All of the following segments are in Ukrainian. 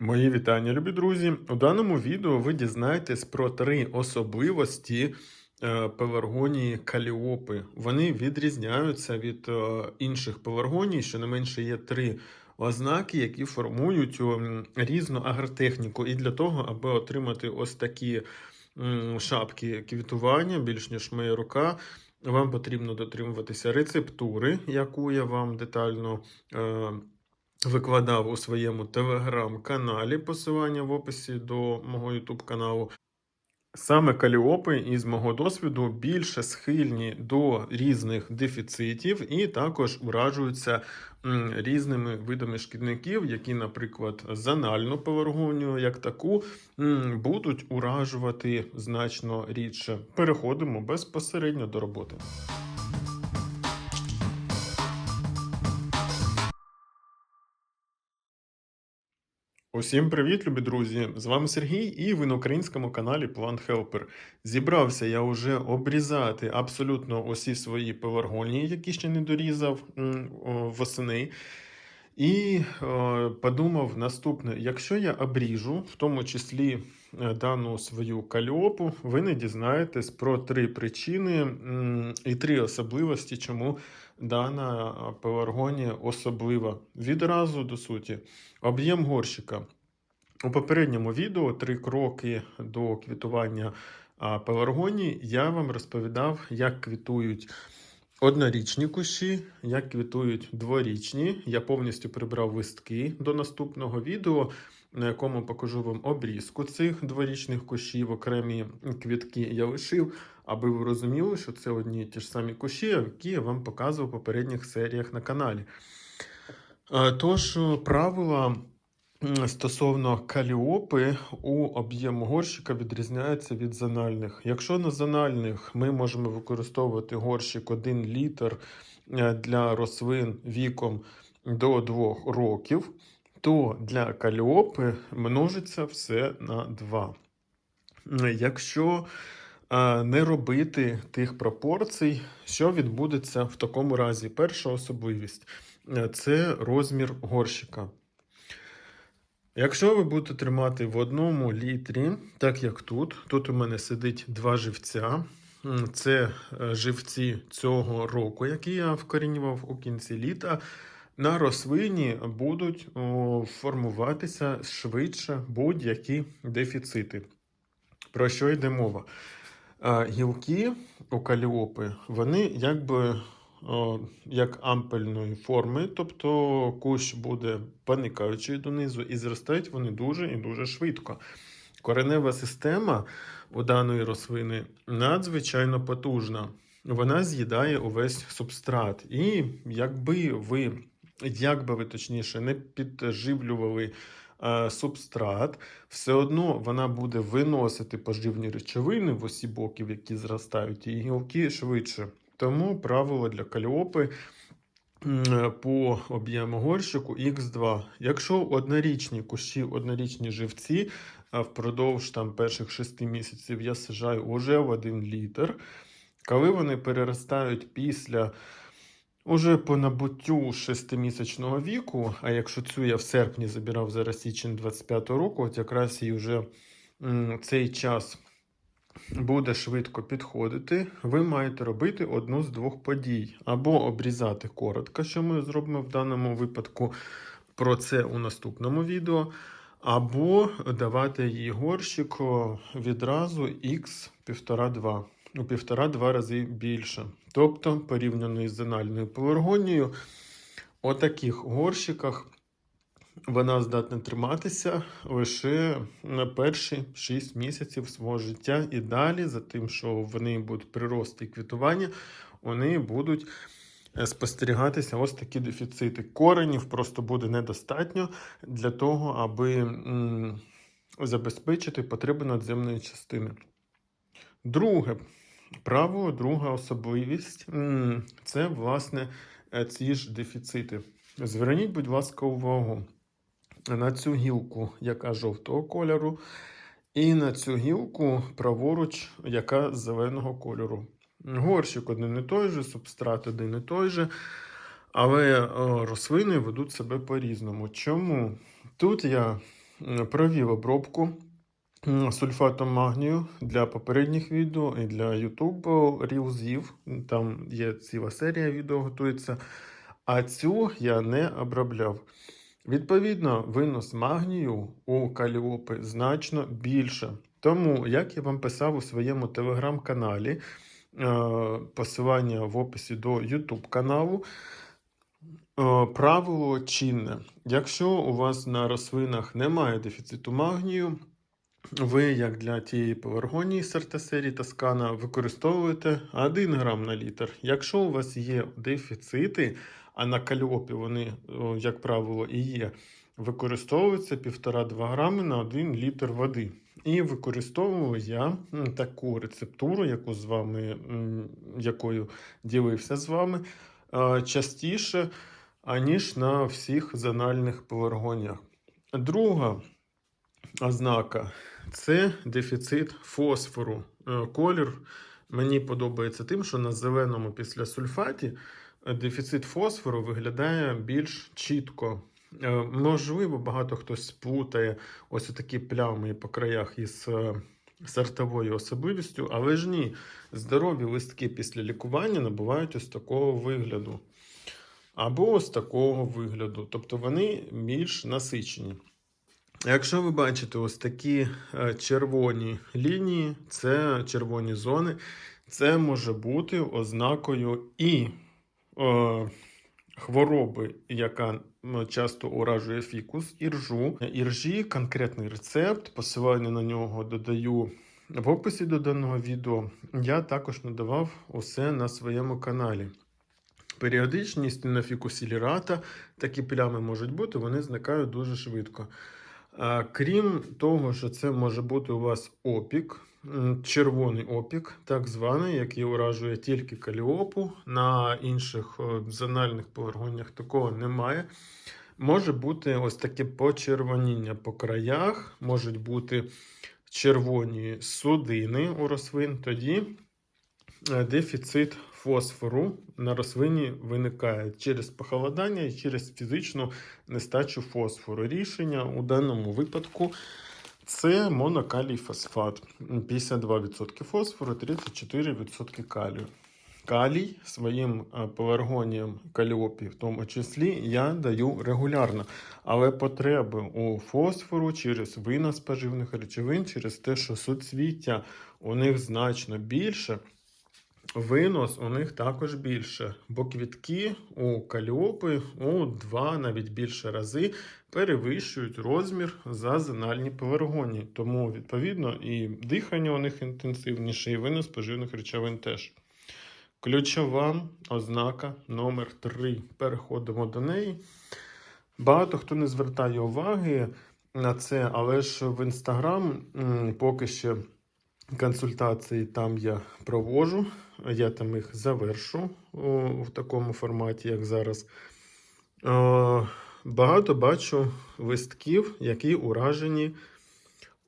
Мої вітання, любі друзі. У даному відео ви дізнаєтесь про три особливості е, пеларгонії каліопи. Вони відрізняються від е, інших пеларгоній, щонайменше є три ознаки, які формують різну агротехніку. І для того, аби отримати ось такі шапки квітування, більш ніж моя рука. Вам потрібно дотримуватися рецептури, яку я вам детально е, викладав у своєму телеграм-каналі, посилання в описі до мого ютуб каналу. Саме каліопи, із мого досвіду, більше схильні до різних дефіцитів і також уражуються різними видами шкідників, які, наприклад, занальну пеларгонію як таку будуть уражувати значно рідше. Переходимо безпосередньо до роботи. Усім привіт, любі друзі! З вами Сергій, і ви на українському каналі Plant Helper. Зібрався я вже обрізати абсолютно усі свої пеларгонії, які ще не дорізав восени. І е, подумав наступне: якщо я обріжу, в тому числі дану свою кальопу, ви не дізнаєтесь про три причини і три особливості, чому дана е, пеларгонія особлива. Відразу до суті, об'єм горщика. У попередньому відео три кроки до квітування пеларгонії я вам розповідав, як квітують однорічні кущі, як квітують дворічні. Я повністю прибрав листки до наступного відео, на якому покажу вам обрізку цих дворічних кущів, окремі квітки я лишив, аби ви розуміли, що це одні і ті ж самі кущі, які я вам показував в попередніх серіях на каналі. Е, Тож, правила. Стосовно каліопи у об'єму горщика відрізняється від зональних. Якщо на зональних ми можемо використовувати горщик 1 літр е, для рослин віком до 2 років, то для каліопи множиться все на 2. Якщо е, не робити тих пропорцій, що відбудеться в такому разі? Перша особливість е, це розмір горщика. Якщо ви будете тримати в одному літрі, так як тут, тут у мене сидить два живця. Це е, живці цього року, які я вкорінював у кінці літа. На рослині будуть формуватися швидше будь-які дефіцити. Про що йде мова? Гілки у каліопи, вони якби як ампельної форми, тобто кущ буде поникаючий донизу, і зростають вони дуже і дуже швидко. Коренева система у даної рослини надзвичайно потужна. Вона з'їдає увесь субстрат. І якби ви, як би ви точніше, не підживлювали е, субстрат, все одно вона буде виносити поживні речовини в усі боки, які зростають, і гілки швидше. Тому правило для каліопи по об'єму горщику Х2. Якщо однорічні кущі, однорічні живці, впродовж там, перших 6 місяців я сажаю уже в 1 літр, коли вони переростають після уже по набуттю 6-місячного віку, а якщо цю я в серпні забирав зараз січень 25 року, от якраз і вже цей час буде швидко підходити, ви маєте робити одну з двох подій: або обрізати коротко, що ми зробимо в даному випадку про це у наступному відео, або давати їй горщик відразу х 1,5-2. У півтора-два рази більше. Тобто, порівняно із зональною пеларгонією, у таких горщиках вона здатна триматися лише на перші 6 місяців свого життя і далі, за тим, що в неї будуть прирости і квітування, неї будуть спостерігатися ось такі дефіцити. Коренів просто буде недостатньо для того, аби забезпечити потребу надземної частини. Друге правило, друга особливість це, власне, е, ці ж дефіцити. Зверніть, будь ласка, увагу на цю гілку, яка жовтого кольору, і на цю гілку праворуч, яка зеленого кольору. Горщик один і той же, субстрат один і той же, але рослини ведуть себе по-різному. Чому? Тут я провів обробку сульфатом магнію для попередніх відео і для YouTube рілзів. Там є ціла серія відео готується. А цю я не обробляв. Відповідно, винос магнію у каліопи значно більше. Тому, як я вам писав у своєму телеграм-каналі, е, посилання в описі до YouTube каналу. Е, Правило чинне. Якщо у вас на рослинах немає дефіциту магнію, ви, як для тієї пеларгонії сертасерії Тоскана, використовуєте 1 грам на літр. Якщо у вас є дефіцити, а на кальопі вони, як правило, і є, використовується 1,5-2 грами на 1 літр води. І використовую я таку рецептуру, яку з вами, якою ділився з вами, частіше, аніж на всіх зональних пеларгоніях. Друга ознака це дефіцит фосфору. Е, Колір мені подобається тим, що на зеленому після сульфаті дефіцит фосфору виглядає більш чітко. Е, Можливо, багато хто сплутає ось такі плями по краях із е, сортовою особливістю, але ж ні, здорові листки після лікування набувають ось такого вигляду. Або ось такого вигляду. Тобто вони більш насичені. Якщо ви бачите ось такі е, червоні лінії, це червоні зони, це може бути ознакою і хвороби, яка часто уражує фікус, іржу. Іржі, конкретний рецепт, посилання на нього додаю в описі до даного відео. Я також надавав усе на своєму каналі. Періодичність на фікусі лірата, такі плями можуть бути, вони зникають дуже швидко. Крім того, що це може бути у вас опік, червоний опік, так званий, який уражує тільки каліопу. На інших е, зональних пеларгоніях такого немає. Може бути ось таке почервоніння по краях, можуть бути червоні судини у рослин. Тоді дефіцит фосфору на рослині виникає через похолодання і через фізичну нестачу фосфору. Рішення у даному випадку це монокалій фосфат. 52% фосфору, 34% калію. Калій своїм е, пеларгоніям каліопі, в тому числі, я даю регулярно. Але потреби у фосфору через винос поживних речовин, через те, що суцвіття у них значно більше. Винос у них також більше, бо квітки у каліопи у два навіть більше рази перевищують розмір за зональні пеларгонії. Тому, відповідно, і дихання у них інтенсивніше, і винос поживних речовин теж. Ключова ознака номер 3 Переходимо до неї. Багато хто не звертає уваги на це, але ж в інстаграм поки ще консультації там я провожу. Я там їх завершу в такому форматі, як зараз. Е, Багато бачу листків, які уражені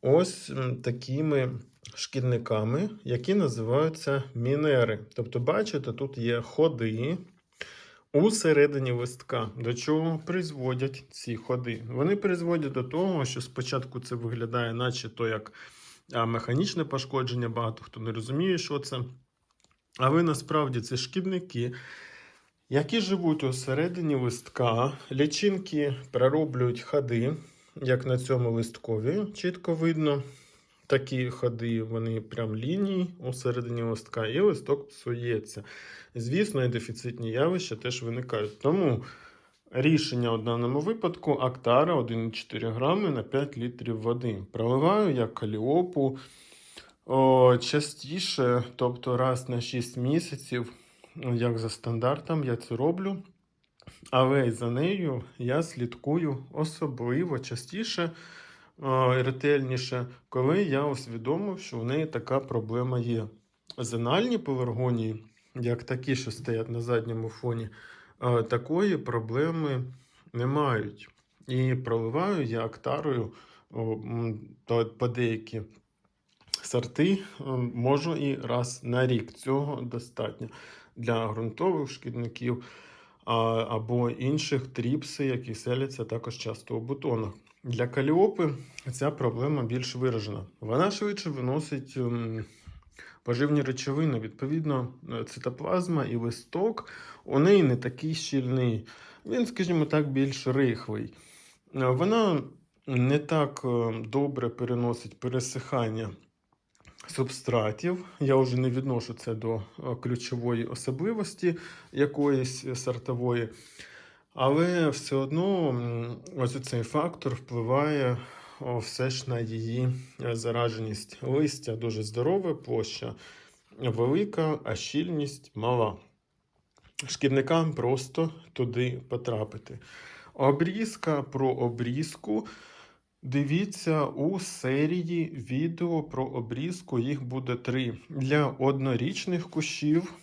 ось такими шкідниками, які називаються мінери. Тобто, бачите, тут є ходи у середині листка. До чого призводять ці ходи? Вони призводять до того, що спочатку це виглядає, наче то як механічне пошкодження, багато хто не розуміє, що це. Але насправді це шкідники, які живуть у середині листка. Лічинки перероблюють ходи, як на цьому листкові, чітко видно. Такі ходи, вони прям лінії у середині листка, і листок псується. Звісно, і дефіцитні явища теж виникають. Тому рішення у даному випадку Актара 1,4 грами на 5 літрів води. Проливаю як каліопу о, частіше, тобто раз на 6 місяців, як за стандартом, я це роблю. Але за нею я слідкую особливо частіше, е, ретельніше, коли я усвідомив, що в неї така проблема є. Зональні пеларгонії, як такі, що стоять на задньому фоні, е, такої проблеми не мають. І проливаю я актарою о, по деякі сорти е, можу і раз на рік. Цього достатньо для ґрунтових шкідників або інших тріпси, які селяться також часто у бутонах. Для каліопи ця проблема більш виражена. Вона швидше виносить ем, поживні речовини. Відповідно, е, цитоплазма і листок у неї не такий щільний. Він, скажімо так, більш рихлий. Е, Вона не так е, добре переносить пересихання субстратів. Я вже не відношу це до е, ключової особливості якоїсь сортової. Але все одно ось цей фактор впливає все ж на її е, зараженість. Листя дуже здорове, площа велика, а щільність мала. Шкідникам просто туди потрапити. Обрізка про обрізку. Дивіться у серії відео про обрізку. Їх буде три для однорічних кущів,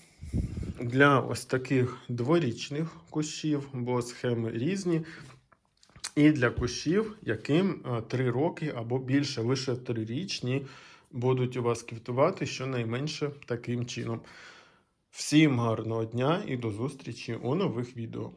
для ось таких дворічних кущів, бо схеми різні. І для кущів, яким 3 роки або більше, лише трирічні будуть у вас квітувати щонайменше таким чином. Всім гарного дня і до зустрічі у нових відео.